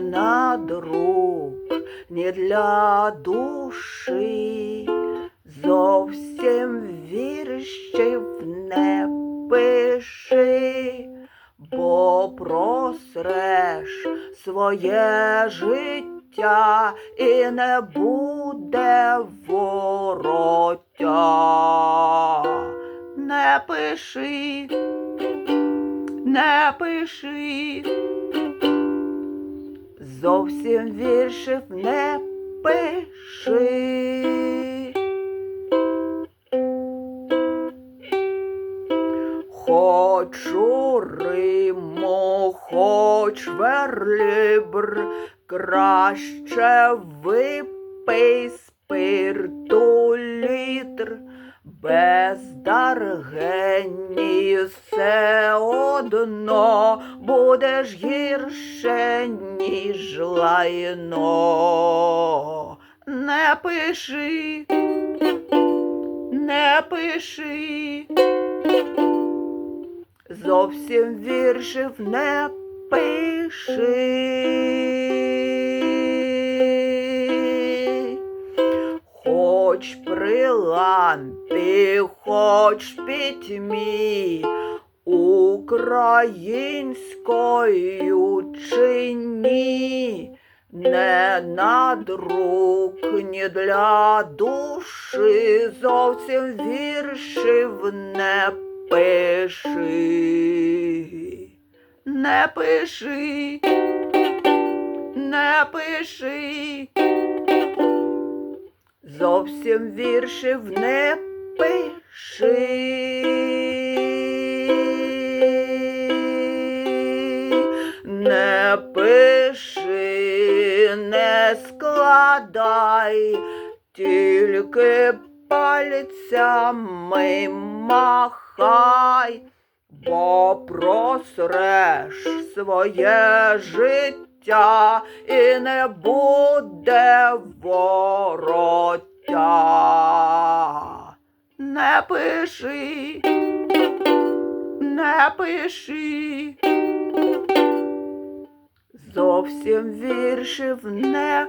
на друк, ні для душі, зовсім віршів не пиши, бо просреш своє життя і не буде вороття. Не пиши, не пиши, зовсім віршів не пиши. Хочу Риму, хоч верлібр, краще випий спирту літр, бездаргенні все одно будеш гірше, ніж лайно. Не пиши, не пиши. Зовсім віршів не пиши. Хоч при лампі, хоч пітьмі, українською чи ні, не на друк, ні для душі, зовсім віршів не пиши, не пиши, не пиши, зовсім віршів не пиши, не пиши, не складай, тільки пальцями махай, бо просреш своє життя і не буде вороття. Не пиши, не пиши. Зовсім віршів не